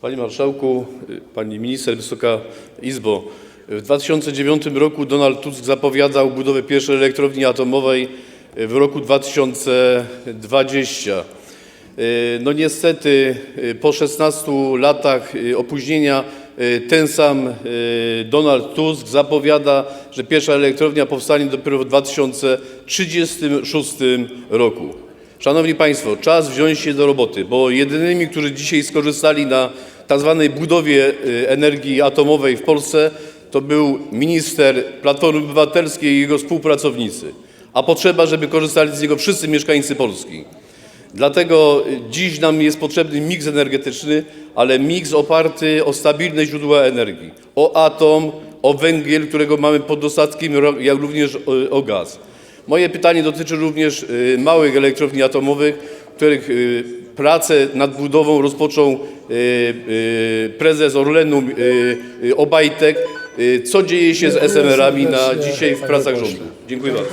Panie Marszałku, Pani Minister, Wysoka Izbo. W 2009 roku Donald Tusk zapowiadał budowę pierwszej elektrowni atomowej w roku 2020. No niestety po 16 latach opóźnienia ten sam Donald Tusk zapowiada, że pierwsza elektrownia powstanie dopiero w 2036 roku. Szanowni Państwo, czas wziąć się do roboty, bo jedynymi, którzy dzisiaj skorzystali na tzw. budowie y, energii atomowej w Polsce, to był minister Platformy Obywatelskiej i jego współpracownicy, a potrzeba, żeby korzystali z niego wszyscy mieszkańcy Polski. Dlatego y, dziś nam jest potrzebny miks energetyczny, ale miks oparty o stabilne źródła energii, o atom, o węgiel, którego mamy pod dostatkiem, jak również o, o gaz. Moje pytanie dotyczy również y, małych elektrowni atomowych, których y, pracę nad budową rozpoczął y, prezes Orlenu Obajtek. Co dzieje się z SMR-ami na dzisiaj w pracach rządu? Dziękuję bardzo.